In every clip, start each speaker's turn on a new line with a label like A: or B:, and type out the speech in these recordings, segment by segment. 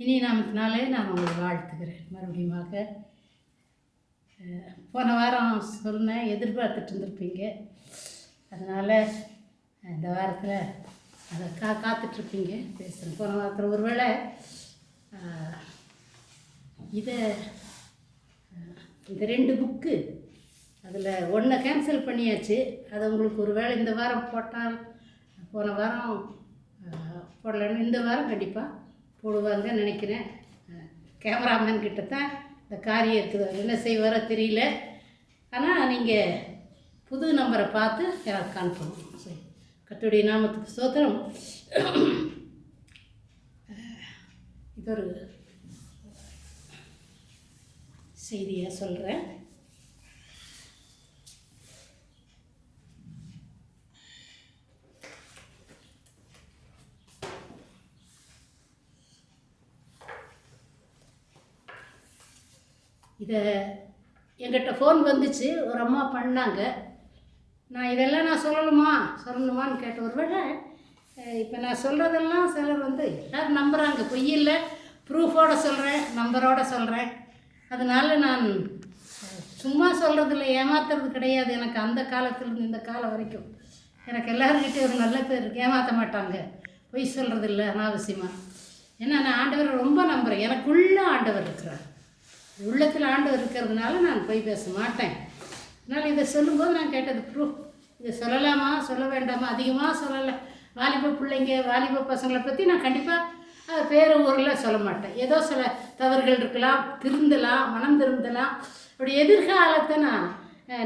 A: இனி நாமத்தினாலே நான் உங்களை வாழ்த்துக்கிறேன் மறுபடியுமாக போன வாரம் சொன்னேன் எதிர்பார்த்துட்டு இருந்திருப்பீங்க. அதனால் இந்த வாரத்தில் அதை கா காத்துட்ருப்பீங்க. பேசுகிறேன் போன வாரத்தில் ஒருவேளை இதை இந்த ரெண்டு புக்கு அதில் ஒன்றை கேன்சல் பண்ணியாச்சு. அதை உங்களுக்கு ஒரு வேளை இந்த வாரம் போட்டால் போன வாரம் போடலன்னு இந்த வாரம் கண்டிப்பாக போடுவாங்க நினைக்கிறேன். கேமராமேன் கிட்ட தான் இந்த காரியம் இருக்குது. என்ன செய்வாரோ தெரியல. ஆனால் நீங்கள் புது நம்பரை பார்த்து எனக்கு காண்பணும் சரி. கத்துடைய நாமத்துக்கு ஸ்தோத்திரம். இது ஒரு செய்தியாக சொல்கிறேன் இதை என்கிட்ட ஃபோன் வந்துச்சு. ஒரு அம்மா பண்ணாங்க. நான் இதெல்லாம் நான் சொல்லணுமா? சொல்லணுமான்னு கேட்ட ஒருவேளை இப்போ நான் சொல்கிறதெல்லாம் சிலர் வந்து எல்லாரும் நம்புகிறாங்க பொய் இல்லை. ப்ரூஃபோட சொல்கிறேன் நம்பரோடு சொல்கிறேன் அதனால நான் சும்மா சொல்கிறதில்ல ஏமாத்துறது கிடையாது. எனக்கு அந்த காலத்துலேருந்து இந்த காலம் வரைக்கும். எனக்கு எல்லாருக்கிட்டே ஒரு நல்ல பேர் ஏமாற்ற மாட்டாங்க. பொய் சொல்கிறதில்ல அனாவசியமாக ஏன்னா நான் ஆண்டவரை ரொம்ப நம்புகிறேன் எனக்குள்ளே ஆண்டவர் இருக்கிறார். உள்ளத்தில் ஆண்டு இருக்கிறதுனால நான் போய் பேச மாட்டேன். அதனால் இதை சொல்லும்போது நான் கேட்டது ப்ரூஃப் இதை சொல்லலாமா? சொல்ல வேண்டாமா? அதிகமாக சொல்லலை. வாலிப பிள்ளைங்க வாலிப பசங்களை பற்றி நான் கண்டிப்பாக பேர் ஊரில் சொல்ல மாட்டேன். ஏதோ சில தவறுகள் இருக்கலாம் திருந்தலாம் மனம் திருந்தலாம். அப்படி எதிர்காலத்தை நான்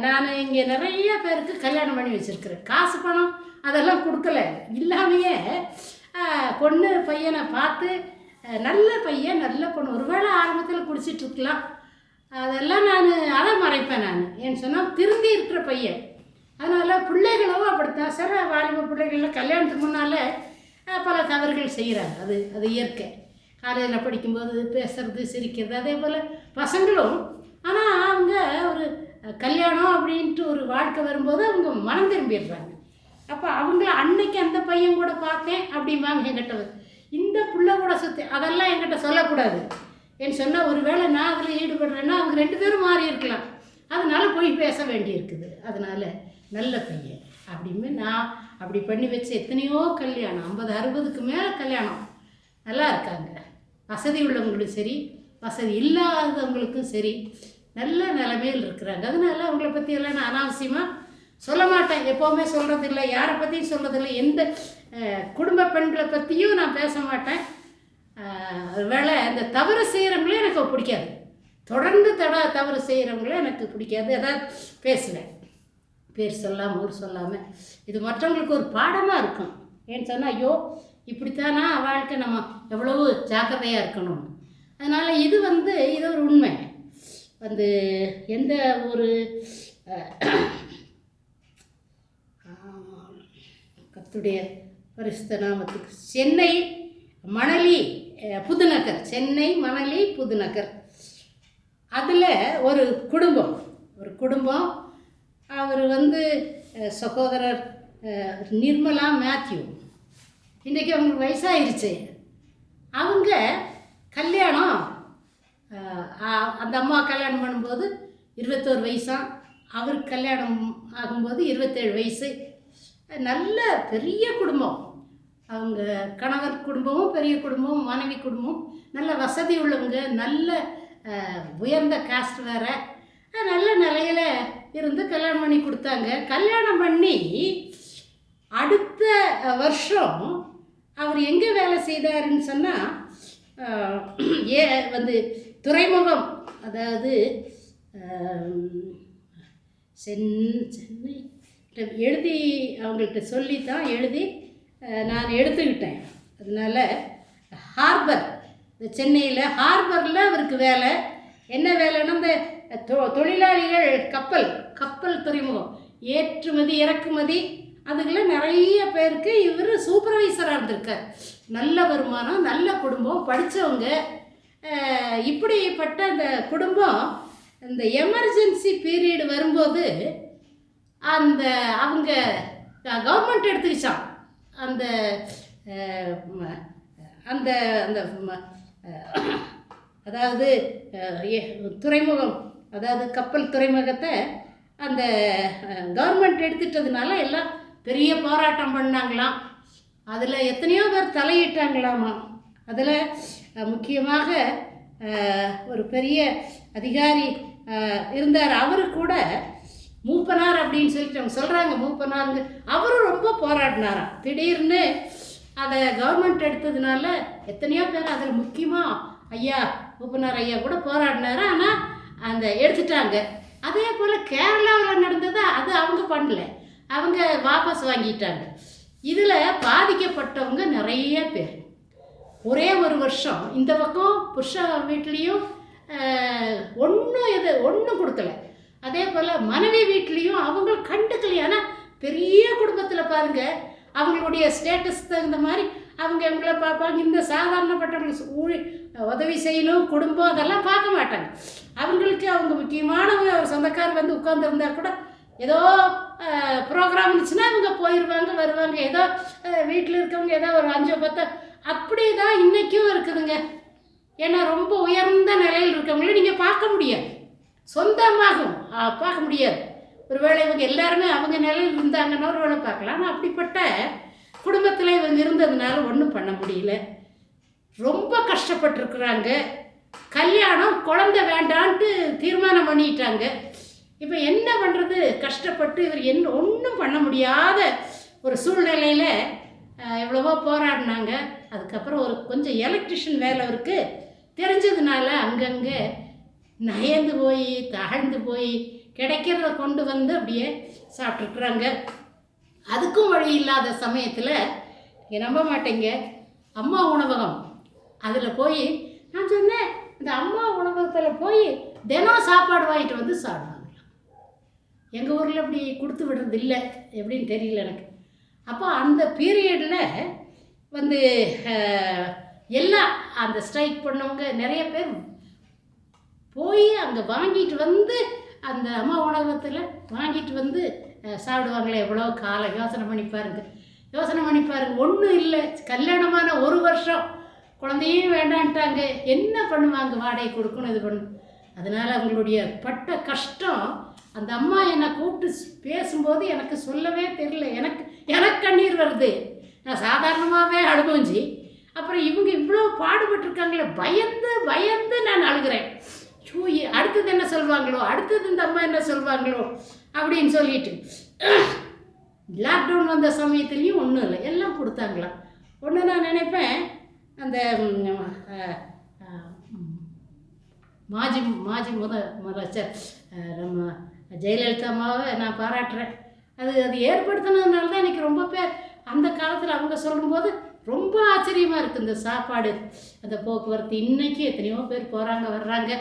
A: நான் இங்கே நிறைய பேருக்கு கல்யாணம் பண்ணி வச்சுருக்கிறேன். காசு பணம் அதெல்லாம் கொடுக்கல. இல்லாமையே பொண்ணு பையனை பார்த்து நல்ல பையன் நல்ல பொண்ணு. ஒருவேளை ஆரம்பத்தில் குடிச்சிட்டு இருக்கலாம் அதெல்லாம் நான் அதை மறைப்பேன் நான். ஏன்னு சொன்னால் திருந்தி இருக்கிற பையன். அதனால் பிள்ளைகளும் அப்படித்தான். சில வாலிப பிள்ளைகள்லாம் கல்யாணத்துக்கு முன்னால் பல தவறுகள் செய்கிறாங்க அது அது இயற்கை. காலையில் படிக்கும்போது பேசுறது சிரிக்கிறது அதே போல் பசங்களும் ஆனால் அவங்க ஒரு கல்யாணம் அப்படின்ட்டு ஒரு வாழ்க்கை வரும்போது அவங்க மனம் திரும்பிடுறாங்க. அப்போ அவங்கள அன்னைக்கு அந்த பையன் கூட பார்த்தேன் அப்படிம்பாங்க என்கிட்ட இந்த புள்ள கூட சுற்றி அதெல்லாம் என்கிட்ட சொல்லக்கூடாது. என் சொன்னால் ஒரு வேளை நான் அதில் ஈடுபடுறேன்னா அவங்க ரெண்டு பேரும் மாறி இருக்கலாம். அதனால் போய் பேச வேண்டியிருக்குது. அதனால் நல்ல பையன். அப்படின்னு நான் அப்படி பண்ணி வச்ச எத்தனையோ கல்யாணம் ஐம்பது அறுபதுக்கு மேலே கல்யாணம். நல்லா இருக்காங்க. வசதி உள்ளவங்களும் சரி வசதி இல்லாதவங்களுக்கும் சரி நல்ல நிலைமையில் இருக்கிறாங்க. அதனால அவங்கள பற்றியெல்லாம் நான் அனாவசியமாக சொல்ல மாட்டேன். எப்போவுமே சொல்கிறதில்ல யாரை பற்றியும் சொல்கிறதில்ல எந்த குடும்ப பெண்களை பற்றியும் நான் பேச மாட்டேன். வேலை இந்த தவறு செய்கிறவங்களே எனக்கு பிடிக்காது. தொடர்ந்து தட தவறு செய்கிறவங்களே எனக்கு பிடிக்காது. ஏதாவது பேசுவேன். பேர் சொல்லாமல் ஊர் சொல்லாமல் இது மற்றவங்களுக்கு ஒரு பாடமாக இருக்கும். ஏன்னு சொன்னால் ஐயோ இப்படித்தானா வாழ்க்கை நம்ம எவ்வளவு ஜாக்கிரதையாக இருக்கணும் அதனால் இது வந்து இது ஒரு உண்மை. வந்து எந்த ஒரு கத்துடைய பரிசுத்த நாமத்துக்கு. சென்னை மணலி புதுநகர். சென்னை மணலி புதுநகர். அதில் ஒரு குடும்பம். ஒரு குடும்பம். அவர் வந்து சகோதரர் நிர்மலா மேத்யூ. இன்றைக்கி அவங்களுக்கு வயசாகிருச்சு அவங்க கல்யாணம் அந்த அம்மா கல்யாணம் பண்ணும்போது இருபத்தோரு வயசாம். அவருக்கு கல்யாணம் ஆகும்போது இருபத்தேழு வயசு. நல்ல பெரிய குடும்பம். அவங்க கணவர் குடும்பமும் பெரிய குடும்பம் மனைவி குடும்பம் நல்ல வசதி உள்ளவங்க நல்ல உயர்ந்த காஸ்ட் வேறு. நல்ல நிலையில் இருந்து கல்யாணம் பண்ணி கொடுத்தாங்க. கல்யாணம் பண்ணி அடுத்த வருஷம் அவர் எங்கே வேலை செய்தாருன்னு சொன்னால் ஏ வந்து துறைமுகம். அதாவது சென் சென்னை எழுதி அவங்கள்ட்ட சொல்லி தான் எழுதி நான் எடுத்துக்கிட்டேன். அதனால ஹார்பர் இந்த சென்னையில் ஹார்பரில் அவருக்கு வேலை. என்ன வேலைன்னா இந்த தொ தொழிலாளிகள் கப்பல் கப்பல் துறைமுகம் ஏற்றுமதி இறக்குமதி அதுக்குள்ள நிறைய பேருக்கு இவர் சூப்பர்வைசராக இருந்திருக்கார். நல்ல வருமானம் நல்ல குடும்பம் படித்தவங்க இப்படிப்பட்ட அந்த குடும்பம் இந்த எமர்ஜென்சி பீரியட் வரும்போது அந்த அவங்க கவர்மெண்ட் எடுத்துக்கிச்சான் அந்த ம- அந்த அந்த ம- அதாவது துறைமுகம் அதாவது கப்பல் துறைமுகத்தை அந்த கவர்மெண்ட் எடுத்துட்டதுனால எல்லாம் பெரிய போராட்டம் பண்ணாங்களாம். அதில் எத்தனையோ பேர் தலையிட்டாங்களாமா. அதில் முக்கியமாக ஒரு பெரிய அதிகாரி இருந்தார். அவரு கூட மூப்பனார் அப்படின்னு சொல்லிட்டு அவங்க சொல்கிறாங்க மூப்பனாருங்க அவரும் ரொம்ப போராடினாராம் திடீர்னு அதை கவர்மெண்ட் எடுத்ததுனால எத்தனையோ பேர் அதில் முக்கியமாக ஐயா மூப்பனார் ஐயா கூட போராடினாரு. ஆனால் அந்த எடுத்துட்டாங்க. அதே போல் கேரளாவில் நடந்தது அது அவங்க பண்ணல. அவங்க வாபஸ் வாங்கிட்டாங்க. இதில் பாதிக்கப்பட்டவங்க நிறைய பேர். ஒரே ஒரு வருஷம் இந்த பக்கம் புருஷ வீட்லேயும் ஒன்றும் இது ஒன்றும் கொடுக்கல. அதே போல் மனைவி வீட்லேயும் அவங்க கண்டுக்கலையே. ஆனால் பெரிய குடும்பத்தில் பாருங்கள் அவங்களுடைய ஸ்டேட்டஸ் தகுந்த மாதிரி அவங்க இவங்கள பார்ப்பாங்க. இந்த சாதாரணப்பட்டவங்களுக்கு ஊழி உதவி செய்யணும் குடும்பம் அதெல்லாம் பார்க்க மாட்டாங்க. அவங்களுக்கு அவங்க முக்கியமான ஒரு சொந்தக்காரர் வந்து உட்காந்துருந்தா கூட ஏதோ ப்ரோக்ராம் இருந்துச்சுன்னா அவங்க போயிடுவாங்க வருவாங்க. ஏதோ வீட்டில் இருக்கவங்க ஏதோ ஒரு அஞ்சோ பத்தோ அப்படி தான் இன்றைக்கும் இருக்குதுங்க. ஏன்னா ரொம்ப உயர்ந்த நிலையில் இருக்கவங்கள நீங்கள் பார்க்க முடியாது. சொந்தமாகும். பார்க்க முடியாது. ஒருவேளை இவங்க எல்லாருமே அவங்க நிலையில் இருந்தாங்கன்னா ஒரு வேளை பார்க்கலாம். ஆனால் அப்படிப்பட்ட குடும்பத்தில் இவங்க இருந்ததுனால ஒன்றும் பண்ண முடியல. ரொம்ப கஷ்டப்பட்டுருக்குறாங்க. கல்யாணம் குழந்தை வேண்டான்ட்டு தீர்மானம் பண்ணிட்டாங்க. இப்போ என்ன பண்ணுறது கஷ்டப்பட்டு இவர் என்ன ஒன்றும் பண்ண முடியாத ஒரு சூழ்நிலையில் எவ்வளவோ போராடினாங்க. அதுக்கப்புறம் ஒரு கொஞ்சம் எலக்ட்ரிஷியன் வேலை அவருக்கு தெரிஞ்சதுனால அங்கங்கே நயந்து போய் தகழ்ந்து போய் கிடைக்கிறத கொண்டு வந்து அப்படியே சாப்பிட்ருக்குறாங்க அதுக்கும் வழி இல்லாத சமயத்தில் நீங்கள் நம்ப மாட்டேங்க. அம்மா உணவகம். அதில் போய் நான் சொன்னேன் இந்த அம்மா உணவகத்தில் போய் தினம் சாப்பாடு வாங்கிட்டு வந்து சாப்பிடுவாங்களாம் எங்கள் ஊரில் அப்படி கொடுத்து விடுறது இல்லை எப்படின்னு தெரியல எனக்கு. அப்போ அந்த பீரியடில் வந்து எல்லாம் அந்த ஸ்ட்ரைக் பண்ணவங்க நிறைய பேர் போய் அங்கே வாங்கிட்டு வந்து அந்த அம்மா உணவகத்தில் வாங்கிட்டு வந்து சாப்பிடுவாங்களே எவ்வளோ காலம். யோசனை பண்ணி பாருங்க. யோசனை பண்ணி பாருங்க. ஒன்றும் இல்லை. கல்யாணமான ஒரு வருஷம். குழந்தையும் வேண்டான்ட்டாங்க. என்ன பண்ணுவாங்க? வாடகை கொடுக்கணும் இது பண்ணும் அதனால் அவங்களுடைய பட்ட கஷ்டம் அந்த அம்மா என்னை கூப்பிட்டு பேசும்போது எனக்கு சொல்லவே தெரியல. எனக்கு எனக்கு கண்ணீர் வருது. நான் சாதாரணமாகவே அனுபவிஞ்சு அப்புறம் இவங்க இவ்வளோ பாடுபட்டிருக்காங்களே. பயந்து பயந்து நான் அழுகிறேன். ஷூ அடுத்தது என்ன சொல்லுவாங்களோ அடுத்தது இந்த அம்மா என்ன சொல்லுவாங்களோ அப்படின்னு சொல்லிட்டு லாக்டவுன் வந்த சமயத்துலேயும் ஒன்றும் இல்லை. எல்லாம் கொடுத்தாங்களாம். ஒன்று நான் நினைப்பேன் அந்த மாஜி மாஜி முத முதலமைச்சர் நம்ம ஜெயலலிதா அம்மாவை நான் பாராட்டுறேன். அது அது ஏற்படுத்தினதுனால தான் எனக்கு ரொம்ப பேர் அந்த காலத்தில் அவங்க சொல்லும்போது ரொம்ப ஆச்சரியமாக இருக்குது இந்த சாப்பாடு அந்த போக்குவரத்து. இன்றைக்கி எத்தனையோ பேர் போகிறாங்க வர்றாங்க.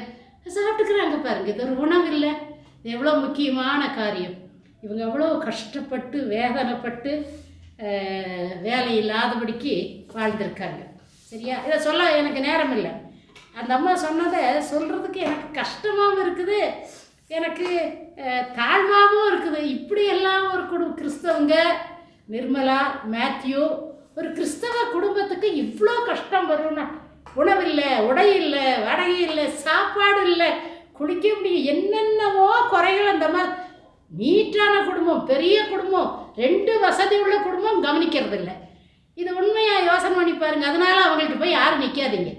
A: சாப்பிட்டுக்கிறாங்க பாருங்கள் இது ஒரு உணவு இல்லை இது எவ்வளோ முக்கியமான காரியம். இவங்க எவ்வளோ கஷ்டப்பட்டு வேதனைப்பட்டு வேலை இல்லாதபடிக்கு வாழ்ந்திருக்காங்க. சரியா? இதை சொல்ல எனக்கு நேரம் இல்லை. அந்த அம்மா சொன்னதை சொல்கிறதுக்கு எனக்கு கஷ்டமாகவும் இருக்குது. எனக்கு தாழ்வாகவும் இருக்குது. இப்படியெல்லாம் ஒரு குடு கிறிஸ்தவங்க நிர்மலா மேத்யூ ஒரு கிறிஸ்தவ குடும்பத்துக்கு இவ்வளோ கஷ்டம் வரும்னா உணவில்லை உடை இல்லை வடகை இல்லை சாப்பாடு இல்லை குளிக்க முடியும் என்னென்னவோ குறைகள் அந்த மாதிரி நீட்டான குடும்பம் பெரிய குடும்பம் ரெண்டு வசதி உள்ள குடும்பம் கவனிக்கிறது இல்லை இது உண்மையாக யோசனை பண்ணி பாருங்க. அதனால அவங்கள்ட்ட போய் யாரும் நிற்காதீங்க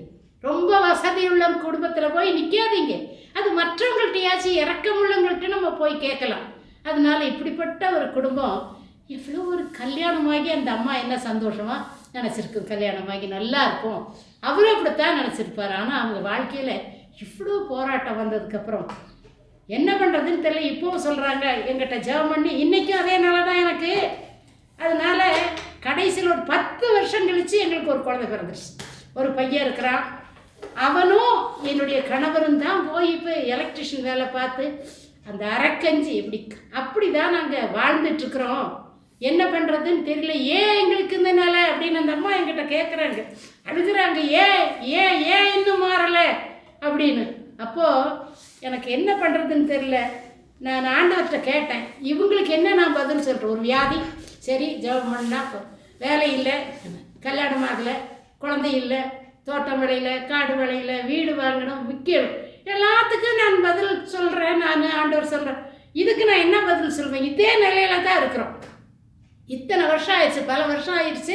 A: ரொம்ப வசதி உள்ள குடும்பத்தில் போய் நிற்காதீங்க அது மற்றவங்கள்ட்டையாச்சும் இறக்கம் உள்ளவங்கள்ட்ட நம்ம போய் கேட்கலாம். அதனால இப்படிப்பட்ட ஒரு குடும்பம் இவ்வளோ ஒரு கல்யாணமாகி அந்த அம்மா என்ன சந்தோஷமாக நினச்சிருக்கு? கல்யாணமாகி நல்லா இருக்கும். அவரும் அப்படித்தான் நினச்சிருப்பார். ஆனால் அவங்க வாழ்க்கையில் இவ்வளோ போராட்டம் வந்ததுக்கப்புறம் என்ன பண்ணுறதுன்னு தெரியல. இப்போவும் சொல்கிறாங்க எங்கிட்ட ஜெபம் பண்ணி இன்றைக்கும் அதே நிலை தான் எனக்கு. அதனால் கடைசியில் ஒரு பத்து வருஷம் கழித்து எங்களுக்கு ஒரு குழந்தை பிறந்துருச்சு. ஒரு பையன் இருக்கிறான். அவனும் என்னுடைய கணவரும் தான் போய் இப்போ எலக்ட்ரிஷியன் வேலை பார்த்து அந்த அரக்கஞ்சி இப்படி அப்படி தான் நாங்கள் வாழ்ந்துட்டுருக்குறோம் என்ன பண்ணுறதுன்னு தெரியல. ஏன் எங்களுக்கு இந்த நிலை அப்படின்னு அந்த அம்மா என்கிட்ட கேட்குறாங்க அழுகிறாங்க ஏன் ஏன் ஏன் இன்னும் மாறலை? அப்படின்னு. அப்போது எனக்கு என்ன பண்ணுறதுன்னு தெரியல. நான் ஆண்டவர்கிட்ட கேட்டேன் இவங்களுக்கு என்ன நான் பதில் சொல்கிறேன் ஒரு வியாதி? சரி ஜெபம் பண்ணா போ- வேலை இல்லை கல்யாணம் ஆகலை குழந்தை இல்லை தோட்டம் விளையில காடு விளையில வீடு வாங்கணும் விற்கணும் எல்லாத்துக்கும் நான் பதில் சொல்கிறேன் நான் ஆண்டவர் சொல்கிறேன் இதுக்கு நான் என்ன பதில் சொல்வேன்? இதே நிலையில தான் இருக்கிறோம். இத்தனை வருஷம் ஆயிடுச்சு பல வருஷம் ஆயிடுச்சு.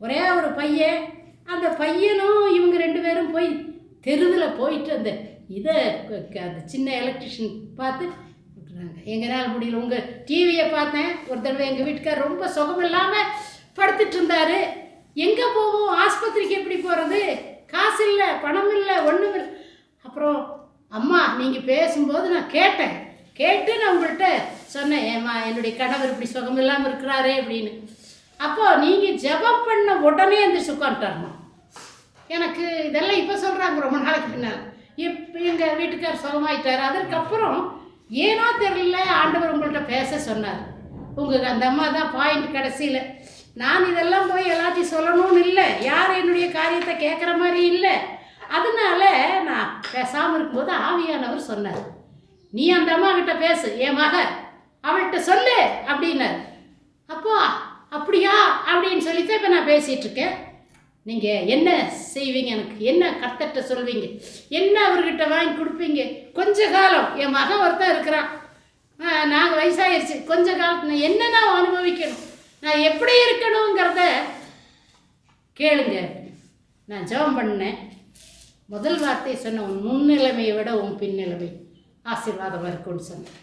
A: ஒரே ஒரு பையன் அந்த பையனும் இவங்க ரெண்டு பேரும் போய் தெருவில் போயிட்டு அந்த இதை க- அந்த சின்ன எலக்ட்ரிஷியன் பார்த்து விட்டுறாங்க எங்களால் முடியல. உங்கள் டிவியை பார்த்தேன். ஒரு தடவை எங்கள் வீட்டுக்கார் ரொம்ப சுகம் இல்லாமல் படுத்துட்டு இருந்தார். எங்கே போவோம்? ஆஸ்பத்திரிக்கு எப்படி போகிறது காசு இல்லை பணம் இல்லை ஒன்றும் இல்லை. அப்புறம் அம்மா நீங்கள் பேசும்போது நான் கேட்டேன். கேட்டு நான் உங்கள்கிட்ட சொன்னேன். ஏம்மா என்னுடைய கணவர் இப்படி சுகம் இல்லாமல் இருக்கிறாரே அப்படின்னு. அப்போது நீங்கள் ஜெபம் பண்ண உடனே எந்திரிச்சு உட்காந்துட்டாருமா எனக்கு இதெல்லாம் இப்போ சொல்கிறாங்க ரொம்ப நாளைக்கு பின்னால். இப்போ எங்கள் வீட்டுக்கார் சுகமாயிட்டார். அதற்கப்புறம் ஏனோ தெரியல ஆண்டவர் உங்கள்கிட்ட பேச சொன்னார். உங்களுக்கு அந்த அம்மா தான் பாயிண்ட் கடைசியில். நான் இதெல்லாம் போய் எல்லாத்தையும் சொல்லணும்னு இல்லை. யார் என்னுடைய காரியத்தை கேட்குற மாதிரி இல்லை. அதனால நான் பேசாமல் இருக்கும்போது ஆவியானவர் சொன்னார். நீ அந்த அம்மா கிட்ட பேசு. என் மக அவள்கிட்ட சொல்லு அப்படின்னார். அப்போ அப்படியா? அப்படின்னு சொல்லித்தான் இப்போ நான் பேசிகிட்ருக்கேன் நீங்கள் என்ன செய்வீங்க? எனக்கு என்ன கர்த்தட்ட சொல்வீங்க? என்ன அவர்கிட்ட வாங்கி கொடுப்பீங்க? கொஞ்ச காலம். என் மகன் ஒருத்தன் இருக்கிறான். நாங்கள் வயசாயிருச்சு. கொஞ்ச காலத்து நான் என்ன நான் அனுபவிக்கணும்? நான் எப்படி இருக்கணுங்கிறத கேளுங்க. நான் ஜெபம் பண்ணேன். முதல் வார்த்தை சொன்ன உன் முன்னிலைமையை விட உன் பின்னிலைமை ஆசீர்வாதமாக இருக்கும்னு சொன்னேன்.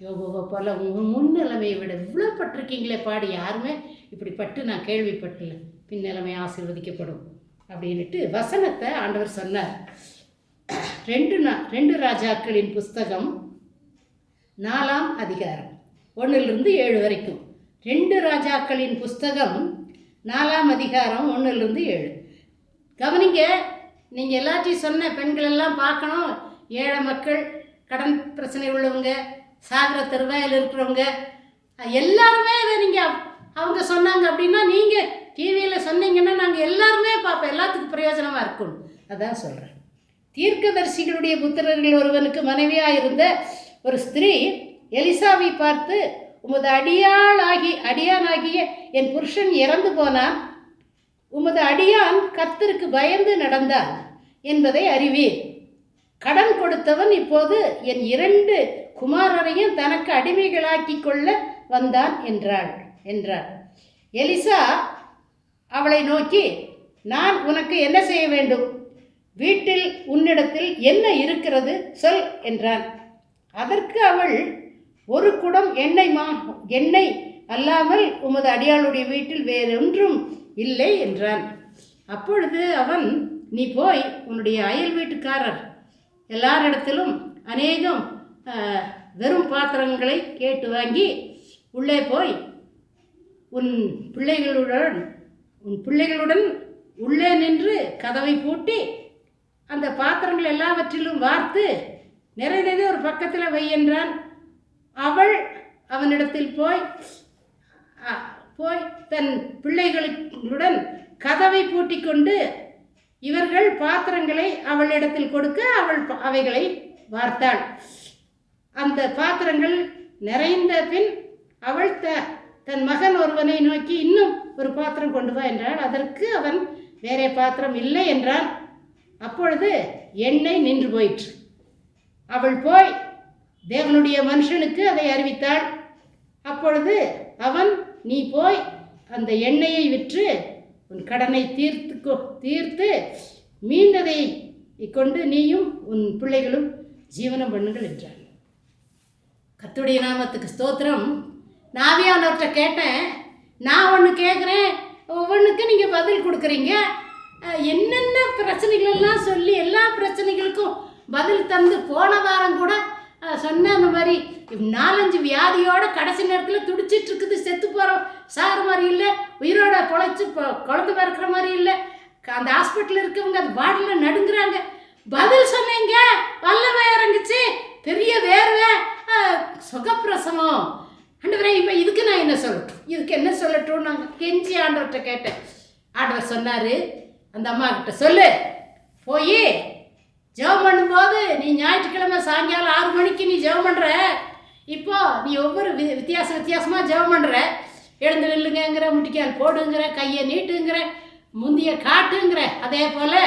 A: யோகோவை போல உன் முன்னிலைமையை விட இவ்வளோ பட்டிருக்கீங்களே பாடி. யாருமே இப்படி பட்டு நான் கேள்விப்பட்டல பின்னிலைமை ஆசீர்வதிக்கப்படும் அப்படின்ட்டு வசனத்தை ஆண்டவர் சொன்னார். ரெண்டு ரெண்டு ராஜாக்களின் புஸ்தகம் நாலாம் அதிகாரம் ஒன்றிலிருந்து ஏழு வரைக்கும். ரெண்டு ராஜாக்களின் புஸ்தகம் நாலாம் அதிகாரம் ஒன்றிலிருந்து ஏழு. கவனிங்க நீங்கள் எல்லாத்தையும் சொன்ன பெண்கள் எல்லாம் பார்க்கணும். ஏழை மக்கள் கடன் பிரச்சனை உள்ளவங்க சாகர தருவாயில் இருக்கிறவங்க எல்லாருமே இதை நீங்கள் அவங்க சொன்னாங்க அப்படின்னா நீங்கள் டிவியில் சொன்னீங்கன்னா நாங்கள் எல்லாருமே பார்ப்போம். எல்லாத்துக்கும் பிரயோஜனமாக இருக்கும் அதான் சொல்கிறேன் தீர்க்கதரிசிகளுடைய புத்திரர்கள் ஒருவனுக்கு மனைவியாக இருந்த ஒரு ஸ்திரீ எலிசாவை பார்த்து உமது அடியாளாகி அடியானாகிய என் புருஷன் இறந்து போனான் உமது அடியான் கர்த்தருக்கு பயந்து நடந்தான் என்பதை அறிவீர். கடன் கொடுத்தவன் இப்போது என் இரண்டு குமாரரையும் தனக்கு அடிமைகளாக்கி கொள்ள வந்தான் என்றாள். என்றார் எலிசா அவளை நோக்கி நான் உனக்கு என்ன செய்ய வேண்டும்? வீட்டில் உன்னிடத்தில் என்ன இருக்கிறது சொல் என்றான். அதற்கு அவள் ஒரு குடம் எண்ணெய் மா எண்ணெய் அல்லாமல் உமது அடியாளுடைய வீட்டில் வேறொன்றும் இல்லை என்றான். அப்பொழுது அவன் நீ போய் உன்னுடைய அயல் வீட்டுக்காரர் எல்லாரிடத்திலும் அநேகம் வெறும் பாத்திரங்களை கேட்டு வாங்கி உள்ளே போய் உன் பிள்ளைகளுடன் உன் பிள்ளைகளுடன் உள்ளே நின்று கதவை பூட்டி அந்த பாத்திரங்கள் எல்லாவற்றிலும் வார்த்து நிறைந்ததை ஒரு பக்கத்தில் வை என்றான். அவள் அவனிடத்தில் போய் போய் தன் பிள்ளைகளுடன் கதவை பூட்டிக் கொண்டு இவர்கள் பாத்திரங்களை அவளிடத்தில் கொடுக்க அவள் அவைகளை வார்த்தாள். அந்த பாத்திரங்கள் நிறைந்த பின் அவள் த தன் மகன் ஒருவனை நோக்கி இன்னும் ஒரு பாத்திரம் கொண்டு வா என்றாள். அதற்கு அவன் வேறே பாத்திரம் இல்லை என்றான். அப்பொழுது எண்ணெய் நின்று போயிற்று. அவள் போய் தேவனுடைய மனுஷனுக்கு அதை அறிவித்தாள். அப்பொழுது அவன் நீ போய் அந்த எண்ணெயை விற்று உன் கடனை தீர்த்து கொ- தீர்த்து மீந்ததை கொண்டு நீயும் உன் பிள்ளைகளும் ஜீவனம் பண்ணுங்கள் என்றான். கத்துடைய நாமத்துக்கு ஸ்தோத்திரம். நாவியானவர்கிட்ட கேட்டேன் நான் ஒன்று கேட்குறேன் ஒவ்வொன்றுக்கும் நீங்கள் பதில் கொடுக்குறீங்க. என்னென்ன பிரச்சனைகளெல்லாம் சொல்லி எல்லா பிரச்சனைகளுக்கும் பதில் தந்து போன வாரம் கூட சொன்ன அந்த மாதிரி நாலஞ்சு வியாதியோட கடைசி நேரத்தில் துடிச்சிட்டு இருக்குது செத்து போகிறோம் சாகிற மாதிரி இல்லை உயிரோட பொழைச்சி குழந்த பிறக்கிற மாதிரி இல்லை. அந்த ஹாஸ்பிட்டல் இருக்கவங்க அந்த வார்டில் நடுங்குறாங்க. பதில் சொன்னீங்க வல்லமை இறங்குச்சு. பெரிய வேர்வை சுகப்பிரசவம். ஆண்டவரே இப்போ இதுக்கு நான் என்ன சொல்லட்டும்? இதுக்கு என்ன சொல்லட்டும் நாங்கள் கெஞ்சி ஆண்டவர்கிட்ட கேட்டேன். ஆண்டவர் சொன்னார் அந்த அம்மா கிட்ட சொல்லு. போய் ஜெபம் பண்ணும்போது நீ ஞாயிற்றுக்கிழமை சாயங்காலம் ஆறு மணிக்கு நீ ஜெபம் பண்ணுற இப்போ நீ ஒவ்வொரு வி வித்தியாச வித்தியாசமாக ஜெபம் பண்ணுற எழுந்து நில்லுங்கங்கிற முட்டிக்கால் போடுங்கிற கையை நீட்டுங்கிற முந்திய காட்டுங்கிற. அதே போல்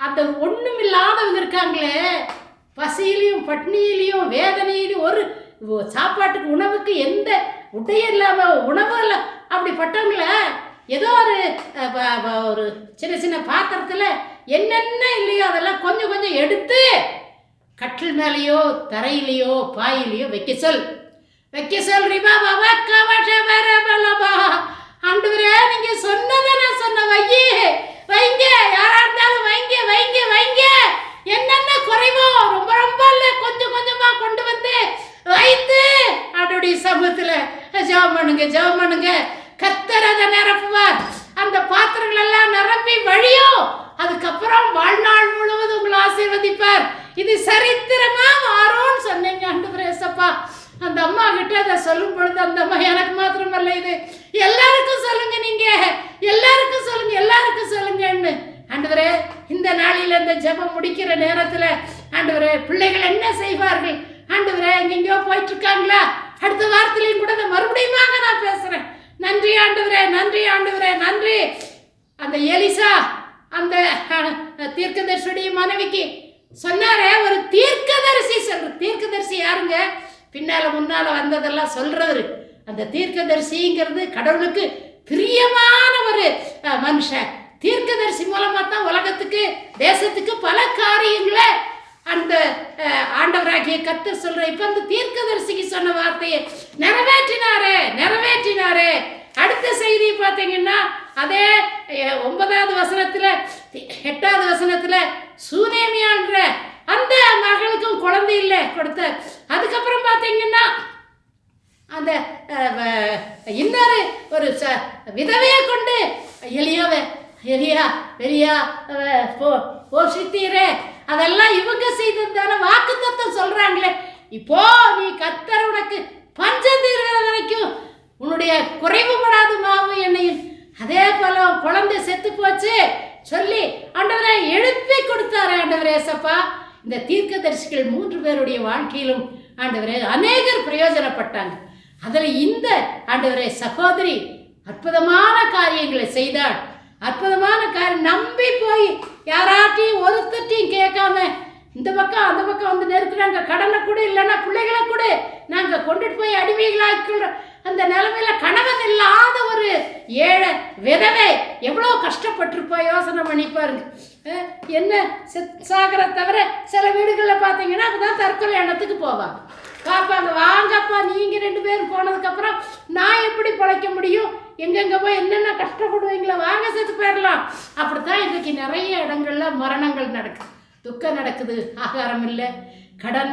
A: அந்த ஒன்றும் இல்லாதவங்க இருக்காங்களே பசியிலையும் பட்னியிலையும் வேதனையிலையும் ஒரு சாப்பாட்டுக்கு உணவுக்கு எந்த உடையும் இல்லாமல் உணவு இல்லை அப்படிப்பட்டவங்கள ஏதோ ஒரு ஒரு சின்ன சின்ன பாத்திரத்தில் என்னென்ன இல்லையோ அதெல்லாம் கொஞ்சம் கொஞ்சம் எடுத்து கட்டில் மேலேயோ தரையிலையோ பாயிலையோ வைக்க சொல். வைக்க சொல் ரிபா பாபா கவஷ பரபலபா ஆண்டவரே நீங்க சொன்னதை நான் சொன்ன வையி வைங்க. யாரா இருந்தாலும் வைங்க வைங்க வைங்க. என்னென்ன குறைவோ ரொம்ப ரொம்ப இல்லை. கொஞ்சம் கொஞ்சமா கொண்டு வந்து வைத்து அவருடைய சமூகத்தில் ஜெபம் பண்ணுங்க ஜெபம் பண்ணுங்க. கத்தர் அதை நிரப்புவார். அந்த பாத்திரங்கள் எல்லாம் நிரப்பி வழியும் அதுக்கப்புறம் வாழ்நாள் முழுவதும் உங்களை ஆசீர்வதிப்பார். இது சரித்திரமா மாறும்னு சொன்னீங்க ஆண்டு அந்த அம்மா கிட்ட அதை சொல்லும் பொழுது அந்த அம்மா எனக்கு மாத்திரமல்ல இது. எல்லாருக்கும் சொல்லுங்க நீங்க. எல்லாருக்கும் சொல்லுங்க எல்லாருக்கும் சொல்லுங்கன்னு. ஆண்டவரே இந்த நாளில் இந்த ஜெபம் முடிக்கிற நேரத்துல ஆண்டவரே பிள்ளைகள் என்ன செய்வார்கள்? ஆண்டவரே எங்கெங்கயோ போயிட்டு இருக்காங்களா அடுத்த வாரத்திலையும் கூட நான் மறுபடியுமாக நான் பேசுறேன். நன்றி ஆண்டவரே நன்றி ஆண்டவரே நன்றி. அந்த எலிசா அந்த தீர்க்க தீர்க்கதரிசியுடைய மனைவிக்கு சொன்னாரே ஒரு தீர்க்கதரிசி சொல்ற தீர்க்கதரிசி யாருங்க? பின்னால முன்னால வந்ததெல்லாம் சொல்றவரு. அந்த தீர்க்கதரிசிங்கிறது கடவுளுக்கு பிரியமான ஒரு மனுஷன். தீர்க்கதரிசி மூலமாக தான் உலகத்துக்கு தேசத்துக்கு பல காரியங்களை அந்த ஆண்டவராகிய கத்தர் சொல்ற இப்ப அந்த தீர்க்கதரிசிக்கு சொன்ன வார்த்தையை நிறைவேற்றினாரே நிறைவேற்றினாரே. அடுத்த செய்தி பார்த்தீங்கன்னா அதே ஒன்பதாவது வசனத்துல எட்டாவது வசனத்துல சூனேமியான்ற அந்த மகளுக்கும் குழந்தை இல்லை கொடுத்த அதுக்கப்புறம் பார்த்தீங்கன்னா அந்த இன்னொரு ஒரு ச விதவையை கொண்டு எலியாவை எலியா எலியா போ போஷித்தீரே அதெல்லாம் இவங்க செய்தது வாக்கு தத்தம் சொல்றாங்களே. இப்போ நீ கத்தர் உனக்கு பஞ்சம் தீர்கிற வரைக்கும் உன்னுடைய குறைவுபடாது மாவு என்னையும் அதே போல குழந்தை செத்து போச்சு சொல்லி ஆண்டவரை எழுப்பி கொடுத்தாரு ஆண்டவரே சப்பா இந்த தீர்க்கதரிசிகள் மூன்று பேருடைய வாழ்க்கையிலும் ஆண்டவரே அநேகர் பிரயோஜனப்பட்டாங்க. அதில் இந்த ஆண்டவரே சகோதரி அற்புதமான காரியங்களை செய்தாள். அற்புதமான காரியம் நம்பி போய் யாராட்டையும் ஒருத்தட்டையும் கேட்காம இந்த பக்கம் அந்த பக்கம் வந்து நெருக்குறாங்க கடனை கூட இல்லைன்னா பிள்ளைகளை கூட. நாங்கள் கொண்டுட்டு போய் அடிமைகளாக்கிக்கிறோம் அந்த நிலமையில கணவன் இல்லாத ஒரு ஏழை விதவை எவ்வளோ கஷ்டப்பட்டிருப்பா யோசனை பண்ணி பாருங்க. என்ன செத் சாகிற தவிர சில வீடுகளில் பார்த்தீங்கன்னா அப்பதான் தற்கொலை எண்ணத்துக்கு போவாங்க. பார்ப்பாங்க வாங்கப்பா நீங்கள் ரெண்டு பேரும் போனதுக்கப்புறம் நான் எப்படி பிழைக்க முடியும்? எங்கெங்க போய் என்னென்ன கஷ்டப்படுவீங்களோ வாங்க செத்து போயிடலாம் அப்படித்தான் இன்றைக்கு நிறைய இடங்கள்ல மரணங்கள் நடக்குது துக்கம் நடக்குது ஆகாரம் இல்லை. கடன்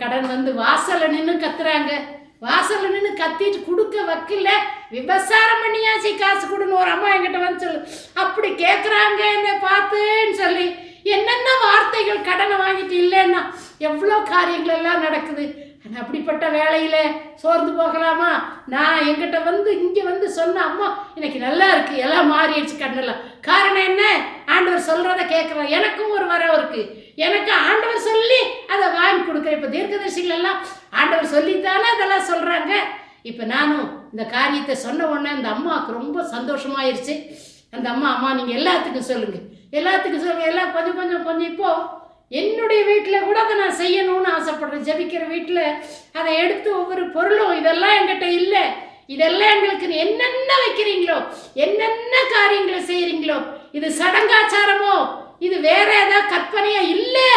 A: கடன் வந்து வாசலில் நின்று கத்துறாங்க. வாசலில் நின்று கத்திட்டு கொடுக்க வக்கில்ல. விபசாரம் பண்ணியாச்சு காசு கொடுன்னு ஒரு அம்மா என்கிட்ட வந்து சொல்லு. அப்படி கேட்குறாங்க என்ன பார்த்துன்னு சொல்லி. என்னென்ன வார்த்தைகள் கடனை வாங்கிட்டு இல்லைன்னா எவ்வளோ காரியங்கள் எல்லாம் நடக்குது. ஆனால் அப்படிப்பட்ட வேலையில் சோர்ந்து போகலாமா? நான் எங்கிட்ட வந்து இங்கே வந்து சொன்ன அம்மா இன்னைக்கு நல்லா இருக்குது எல்லாம் மாறிடுச்சு கண்ணெல்லாம். காரணம் என்ன? ஆண்டவர் சொல்கிறத கேட்குறேன் எனக்கும் ஒரு வரம் இருக்குது எனக்கு ஆண்டவர் சொல்லி அதை வாங்கி கொடுக்குறேன். இப்போ தீர்க்கதரிசிகள் எல்லாம் ஆண்டவர் சொல்லித்தானே அதெல்லாம் சொல்கிறாங்க இப்போ நானும் இந்த காரியத்தை சொன்ன உடனே அந்த அம்மாவுக்கு ரொம்ப சந்தோஷமாயிருச்சு. அந்த அம்மா அம்மா நீங்கள் எல்லாத்துக்கும் சொல்லுங்கள் எல்லாத்துக்கும் சொல்லுங்கள் எல்லாம் கொஞ்சம் கொஞ்சம் கொஞ்சம் இப்போது என்னுடைய வீட்டில் கூட அதை நான் செய்யணும்னு ஆசைப்படுறேன். ஜெபிக்கிற வீட்டில் அதை எடுத்து ஒவ்வொரு பொருளும் இதெல்லாம் என்கிட்ட இல்லை. இதெல்லாம் எங்களுக்கு என்னென்ன வைக்கிறீங்களோ என்னென்ன காரியங்களை செய்கிறீங்களோ இது சடங்காச்சாரமோ இது வேற ஏதாவது கற்பனையா இல்லை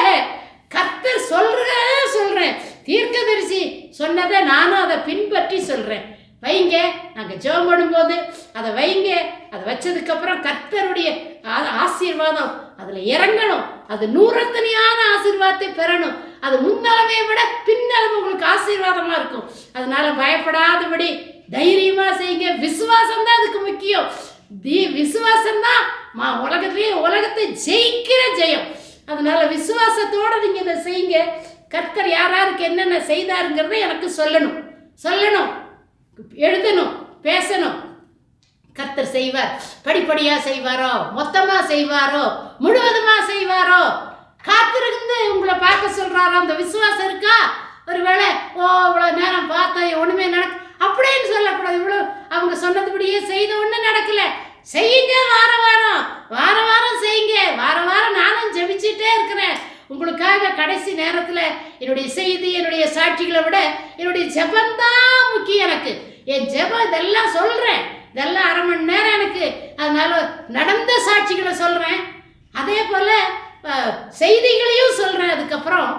A: கர்த்தர் சொல்ற சொல்கிறேன் தீர்க்கதரிசி சொன்னதை நானும் அதை பின்பற்றி சொல்கிறேன் வைங்க நாங்கள் ஜெபம் பண்ணும்போது அதை வைங்க. அதை வச்சதுக்கப்புறம் கர்த்தருடைய ஆசீர்வாதம். அதில் இறங்கணும். அது நூறத்தனியான ஆசீர்வாதத்தை பெறணும். அது முன்னளவை விட பின்னளவு உங்களுக்கு ஆசீர்வாதமாக இருக்கும். அதனால பயப்படாதபடி தைரியமாக செய்யுங்க. விசுவாசம் தான் அதுக்கு முக்கியம். தி விசுவாசம் தான் மா உலகத்திலேயே உலகத்தை ஜெயிக்கிற ஜெயம். அதனால விசுவாசத்தோட நீங்கள் இதை செய்யுங்க. கர்த்தர் யாராருக்கு என்னென்ன செய்தாருங்கிறத எனக்கு சொல்லணும். சொல்லணும். எழுதணும். பேசணும். கர்த்தர் செய்வார். படிப்படியா செய்வாரோ? மொத்தமா செய்வாரோ? முழுவதுமா செய்வாரோ? காத்திருந்து உங்களை பார்க்க சொல்றாரோ? அந்த விசுவாசம் இருக்கா? ஒருவேளை ஓ இவ்வளோ நேரம் பார்த்தா ஒண்ணுமே நடக்க அப்படின்னு சொல்லக்கூடாது. இவ்வளோ அவங்க சொன்னதுபடியே செய்த ஒன்றும் நடக்கல. செய்யுங்க வார வாரம். வார வாரம் செய்யுங்க. வார வாரம் நானும் ஜெபிச்சுட்டே இருக்கிறேன். உங்களுக்காக கடைசி நேரத்தில் என்னுடைய செய்தி என்னுடைய சாட்சிகளை விட என்னுடைய ஜெபந்தான் முக்கியம் எனக்கு. என் ஜெபம் இதெல்லாம் சொல்கிறேன் இதெல்லாம் அரை மணி நேரம் எனக்கு. அதனால நடந்த சாட்சிகளை சொல்கிறேன் அதே போல் செய்திகளையும் சொல்கிறேன் அதுக்கப்புறம்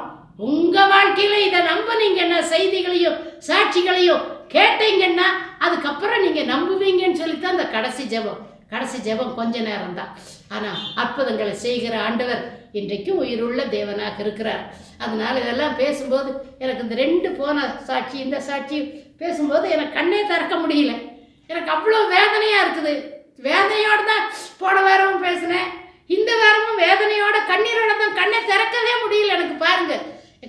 A: உங்கள் வாழ்க்கையில் இதை நம்பினீங்கன்னா செய்திகளையும் சாட்சிகளையும் கேட்டீங்கன்னா அதுக்கப்புறம் நீங்கள் நம்புவீங்கன்னு சொல்லித்தான் அந்த கடைசி ஜெபம். கடைசி ஜெபம் கொஞ்ச நேரம் தான் ஆனால் அற்புதங்களை செய்கிற ஆண்டவர் இன்றைக்கும் உயிருள்ள தேவனாக இருக்கிறார். அதனால் இதெல்லாம் பேசும்போது எனக்கு இந்த ரெண்டு போன சாட்சி இந்த சாட்சி பேசும்போது எனக்கு கண்ணே திறக்க முடியல. எனக்கு அவ்வளோ வேதனையாக இருக்குது. வேதனையோடு தான் போன வாரமும் பேசினேன். இந்த வாரமும் வேதனையோட கண்ணீரோட தான் கண்ணை திறக்கவே முடியல எனக்கு பாருங்க.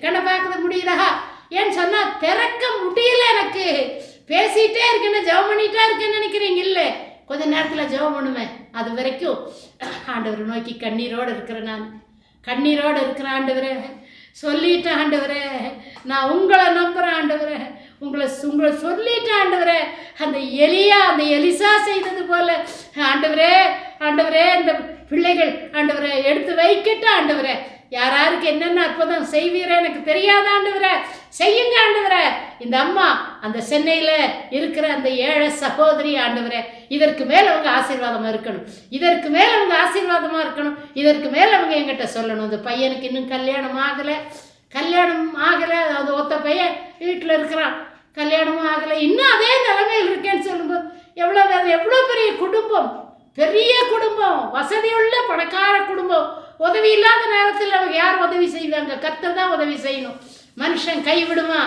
A: கண்ணை பார்க்கறது முடியுதா? ஏன்னு சொன்னால் திறக்க முடியல எனக்கு. பேசிகிட்டே இருக்கேன்னு ஜெபம் பண்ணிட்டே இருக்கேன்னு நினைக்கிறீங்க? இல்லை. கொஞ்ச நேரத்தில் ஜெபம் பண்ணுவேன். அது வரைக்கும் ஆண்டவர் நோக்கி கண்ணீரோடு இருக்கிறேன் நான். கண்ணீரோடு இருக்கிற ஆண்டவரே. சொல்லிட்டேன் ஆண்டவரே. நான் உங்களை நம்புகிறேன் ஆண்டவரே. உங்களை உங்களை சொல்லிட்டு ஆண்டவரே அந்த எலியா அந்த எலிசா செய்தது போல ஆண்டவரே ஆண்டவரே இந்த பிள்ளைகள் ஆண்டவரே எடுத்து வைக்கட்ட ஆண்டவரே. யார் யாருக்கு என்னென்ன அற்புதம் செய்வீரே எனக்கு தெரியாத ஆண்டவரை. செய்யுங்க ஆண்டவரை. இந்த அம்மா அந்த சென்னையில் இருக்கிற அந்த ஏழை சகோதரி ஆண்டவரே இதற்கு மேல் அவங்க ஆசீர்வாதமாக இருக்கணும். இதற்கு மேல் அவங்க ஆசீர்வாதமாக இருக்கணும். இதற்கு மேல் அவங்க எங்கிட்ட சொல்லணும். இந்த பையனுக்கு இன்னும் கல்யாணம் ஆகலை. கல்யாணம் ஆகலை. அது ஒத்த பையன் வீட்டில் இருக்கிறான். கல்யாணமும் ஆகலை. இன்னும் அதே நிலைமையில் இருக்கேன்னு சொல்லும்போது எவ்வளோ வேதனை எவ்வளோ பெரிய குடும்பம்? பெரிய குடும்பம். வசதியுள்ள பணக்கார குடும்பம். உதவி இல்லாத நேரத்தில் அவங்க யார் உதவி செய்வாங்க? கத்தை தான் உதவி செய்யணும். மனுஷன் கைவிடுமா?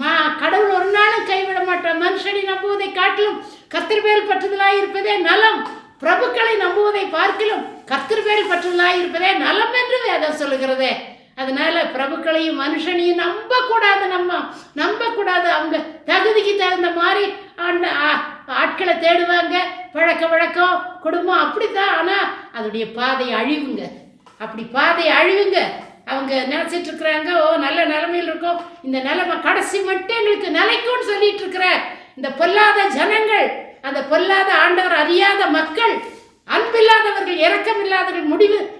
A: மா கடவுள் ஒரு நாளும் கைவிட மாட்டான். மனுஷனை நம்புவதை காட்டிலும் கர்த்தர் பற்றுதலாக இருப்பதே நலம். பிரபுக்களை நம்புவதை பார்க்கிலும் கர்த்தர் பற்றுதலாக இருப்பதே நலம் என்று வேதம் சொல்லுகிறதே. அதனால பிரபுக்களையும் மனுஷனையும் நம்பக்கூடாது நம்ம. நம்பக்கூடாது. அவங்க தகுதிக்கு தகுந்த மாதிரி ஆண்ட ஆ- ஆட்களை தேடுவாங்க. பழக்க வழக்கம் குடும்பம் அப்படித்தான். ஆனால் அதோடைய பாதை அழிவுங்க. அப்படி பாதை அழிவுங்க. அவங்க நினச்சிட்டு இருக்கிறாங்க ஓ நல்ல நிலமையில் இருக்கோம். இந்த நிலைமை கடைசி மட்டும் எங்களுக்கு நிலைக்கும்னு சொல்லிட்டு இருக்கிற இந்த பொல்லாத ஜனங்கள் அந்த பொல்லாத ஆண்டவர் அறியாத மக்கள் அன்பில்லாதவர்கள் இரக்கமில்லாதவர்கள் முடிவு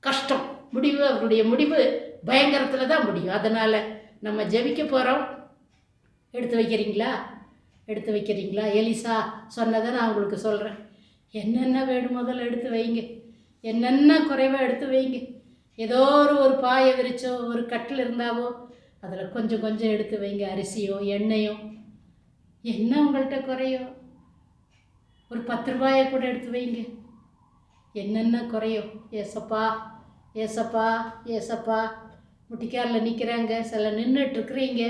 A: கஷ்டம். முடிவு அவருடைய முடிவு பயங்கரத்தில் தான் முடியும். அதனால் நம்ம ஜெபிக்க போகிறோம் எடுத்து வைக்கிறீங்களா? எடுத்து வைக்கிறீங்களா? எலிசா சொன்னதை நான் உங்களுக்கு சொல்கிறேன் என்னென்ன வேணும் முதல்ல எடுத்து வைங்க. என்னென்ன குறைவோ எடுத்து வைங்க. ஏதோ ஒரு ஒரு பாயை விரிச்சோ ஒரு கட்டில் இருந்தாவோ அதில் கொஞ்சம் கொஞ்சம் எடுத்து வைங்க. அரிசியோ எண்ணெயோ. என்ன உங்கள்கிட்ட குறையோ? ஒரு பத்து ரூபாயை கூட எடுத்து வைங்க. என்னென்ன குறையும் ஏசப்பா ஏசப்பா ஏசப்பா முட்டிக்காரில் நிற்கிறாங்க சில நின்றுட்டுருக்குறீங்க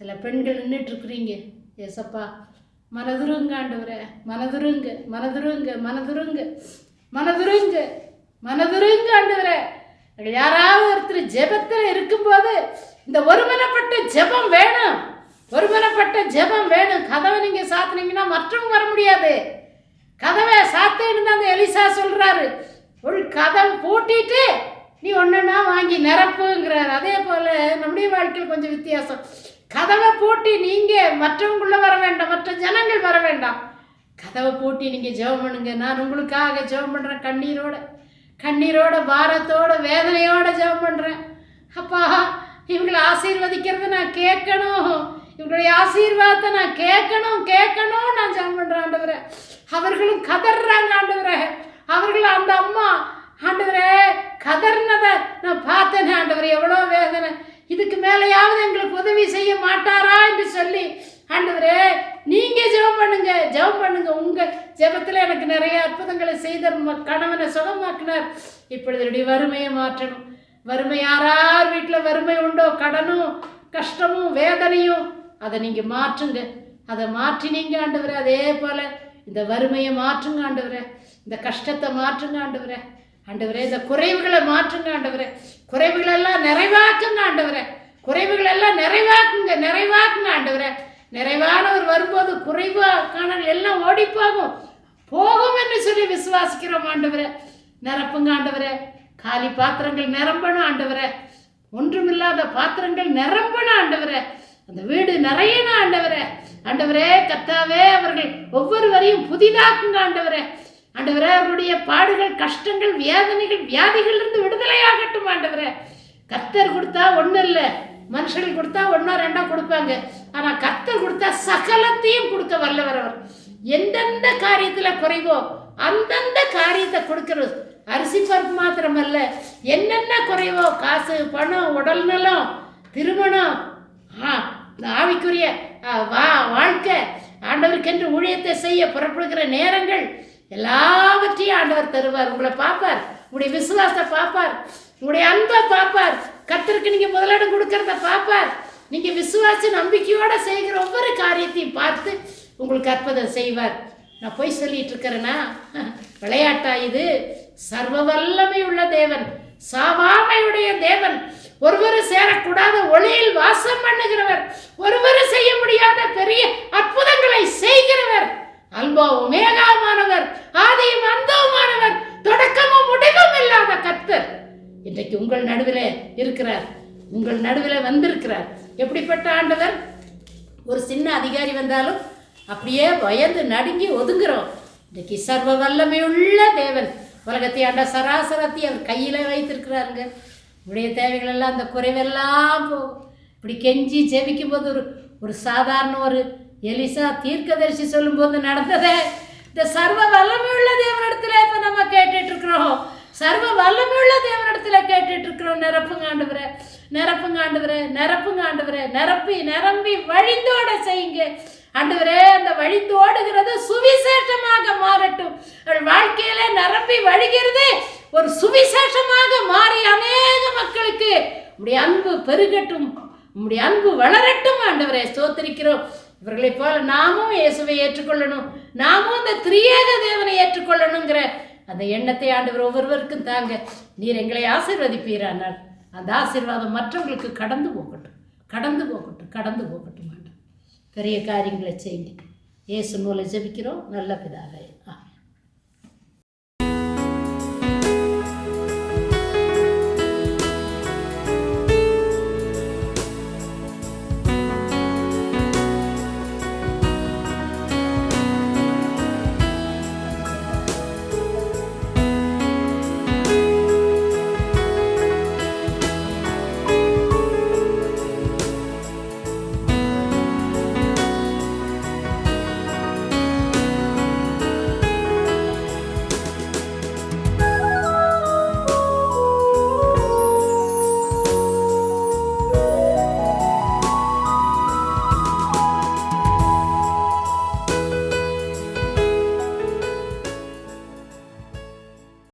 A: சில பெண்கள் நின்றுட்டுருக்குறீங்க ஏசப்பா மனதுருங்க ஆண்டவரே. மனதுருங்க மனதுருங்க மனதுருங்க. மனதுருங்க மனதுருங்க ஆண்டவரே. யாராவது ஒருத்தர் ஜெபத்தில் இருக்கும்போது இந்த ஒருமனப்பட்ட ஜெபம் வேணும். ஒருமனப்பட்ட ஜெபம் வேணும். கதவை நீங்கள் சாத்துனீங்கன்னா மற்றவங்க வர முடியாது. கதவை சாத்தேன்னு தான் அந்த எலிசா சொல்கிறாரு ஒரு கதவை பூட்டிட்டு நீ ஒன்றுன்னா வாங்கி நிரப்புங்கிறார். அதே போல் நம்முடைய வாழ்க்கையில் கொஞ்சம் வித்தியாசம். கதவை பூட்டி நீங்கள் மற்றவங்களுள்ள வர வேண்டாம் மற்ற ஜனங்கள் வர வேண்டாம். கதவை பூட்டி நீங்கள் ஜெபம் பண்ணுங்க. நான் உங்களுக்காக ஜெபம் பண்ணுறேன் கண்ணீரோட கண்ணீரோட பாரத்தோட வேதனையோட ஜெபம் பண்ணுறேன் அப்பா இவங்களை ஆசீர்வதிக்கிறத நான் கேட்கணும். இவங்களுடைய ஆசீர்வாதத்தை நான் கேட்கணும் கேட்கணும் நான் ஜெபம் பண்ணுறேன் ஆண்டவரை. அவர்களும் கதறாங்க ஆண்டவரை. அவர்கள் அந்த அம்மா ஆண்டவரே கதர்னதை நான் பார்த்தேன் ஆண்டவர் எவ்வளோ வேதனை. இதுக்கு மேலேயாவது எங்களுக்கு உதவி செய்ய மாட்டாரா? என்று சொல்லி ஆண்டவரே நீங்கள் ஜெபம் பண்ணுங்க ஜெபம் பண்ணுங்க. உங்கள் ஜெபத்தில் எனக்கு நிறைய அற்புதங்களை செய்த கணவனை சுகமாக்கினார். இப்பொழுது வறுமையை மாற்றணும். வறுமை யாரார் வீட்டில் வறுமை உண்டோ கடனும் கஷ்டமும் வேதனையும் அதை நீங்கள் மாற்றுங்க. அதை மாற்றினீங்க ஆண்டவரே அதே போல். இந்த வறுமையை மாற்றுங்க ஆண்டவரே. இந்த கஷ்டத்தை மாற்றுங்க ஆண்டவரே. ஆண்டவரே இந்த குறைவுகளை மாற்றுங்க ஆண்டவரே. குறைவுகளெல்லாம் நிறைவாக்குங்க ஆண்டவரே. குறைவுகளெல்லாம் நிறைவாக்குங்க நிறைவாக்குங்க ஆண்டவரே. நிறைவானவர் வரும்போது குறைவாக்கான எல்லாம் ஓடிப்பாகும். போகும் போகும் என்று சொல்லி விசுவாசிக்கிறோம் ஆண்டவரே. நிரப்புங்க ஆண்டவரே. காலி பாத்திரங்கள் நிரம்பணும் ஆண்டவரே. ஒன்றுமில்லாத பாத்திரங்கள் நிரம்பணும் ஆண்டவரே. அந்த வீடு நிறையணும் ஆண்டவரே. ஆண்டவரே கத்தாவே அவர்கள் ஒவ்வொருவரையும் புதிதாக்குங்க ஆண்டவரே. ஆண்டவரே அவருடைய பாடுகள் கஷ்டங்கள் வேதனைகள் வியாதிகள் இருந்து விடுதலையாகட்டும் ஆண்டவரே. கத்தர் கொடுத்தா ஒன்றும் இல்லை. மனுஷர்கள் கொடுத்தா ஒன்றா ரெண்டா கொடுப்பாங்க. ஆனால் கத்தர் கொடுத்தா சகலத்தையும் கொடுக்க வல்லவர் அவர். எந்தெந்த காரியத்தில் குறைவோ அந்தந்த காரியத்தை கொடுக்கறது அரிசி பருப்பு மாத்திரமல்ல. என்னென்ன குறைவோ காசு பணம் உடல் நலம் திருமணம் ஆ, இந்த ஆவிக்குரிய ஆ, வா வாழ்க்கை ஆண்டவருக்கென்று ஊழியத்தை செய்ய புறப்படுகிற நேரங்கள் எல்லாவற்றையும் ஆண்டவர் தருவார். உங்களை பார்ப்பார். உங்களுடைய விசுவாசத்தை பார்ப்பார். உங்களுடைய அன்பை பார்ப்பார். கத்தருக்கு நீங்கள் முதலிடம் கொடுக்கறத பார்ப்பார். நீங்கள் விசுவாச நம்பிக்கையோடு செய்கிற ஒவ்வொரு காரியத்தையும் பார்த்து உங்களுக்கு அற்புதம் செய்வார். நான் போய் சொல்லிட்டு இருக்கிறேன்னா விளையாட்டா இது? சர்வ வல்லமை உள்ள தேவன் சாவாமையுடைய தேவன் ஒருவரும் சேரக்கூடாத ஒளியில் வாசம் பண்ணுகிறவர் ஒருவரும் செய்ய முடியாத பெரிய அற்புதங்களை செய்கிறவர். அல்பா உமேகாமானவர் ஆதியும் அந்தவுமானவர் தொடக்கமும் முடிவும் இல்லாத கத்தர் இன்றைக்கு உங்கள் நடுவில் இருக்கிறார். உங்கள் நடுவில் வந்திருக்கிறார். எப்படிப்பட்ட ஆண்டவர்? ஒரு சின்ன அதிகாரி வந்தாலும் அப்படியே பயந்து நடுங்கி ஒதுங்குறோம். இன்றைக்கு சர்வ வல்லமையுள்ள தேவன். உலகத்தை ஆண்ட சராசரத்தை அவர் கையில் வைத்திருக்கிறாருங்க. உடைய தேவைகள் எல்லாம் அந்த குறைவெல்லாம் போகும். இப்படி கெஞ்சி ஜெபிக்கும் போது ஒரு ஒரு சாதாரண ஒரு எலிசா தீர்க்கதரிசி சொல்லும்போது நடந்ததே. இந்த சர்வ வல்லமையுள்ள தேவனிடத்துல இப்போ நம்ம கேட்டுட்டு இருக்கிறோம் சர்வ வல்லமையுள்ள தேவனிடத்துல கேட்டுட்டு இருக்கிறோம் நிரப்புங்க ஆண்டவரே நிரப்புங்காண்டவரே நிரப்பி நிரம்பி வழிந்தோட செய்யுங்க. ஆண்டவரே அந்த வழிந்தோடுகிறது சுவிசேஷமாக மாறட்டும். அவள் வாழ்க்கையில நிரம்பி வழிகிறது ஒரு சுவிசேஷமாக மாறி அநேக மக்களுக்கு உடைய அன்பு பெருகட்டும். உடைய அன்பு வளரட்டும் ஆண்டவரே. சோத்திருக்கிறோம் இவர்களைப் போல நாமும் இயேசுவை ஏற்றுக்கொள்ளணும். நாமும் அந்த திரியேக தேவனை ஏற்றுக்கொள்ளணுங்கிற அந்த எண்ணத்தை ஆண்டவர் ஒவ்வொருவருக்கும் தாங்க. நீர் எங்களை ஆசீர்வதிப்பீரானால். அந்த ஆசீர்வாதம் மற்றவங்களுக்கு கடந்து போகட்டும். கடந்து போகட்டும். கடந்து போகட்டும் ஆண்டு பெரிய காரியங்களை செய்யுங்க. இயேசு மூலம் ஜெபிக்கிறோம். நல்ல பிதாவே. ஆ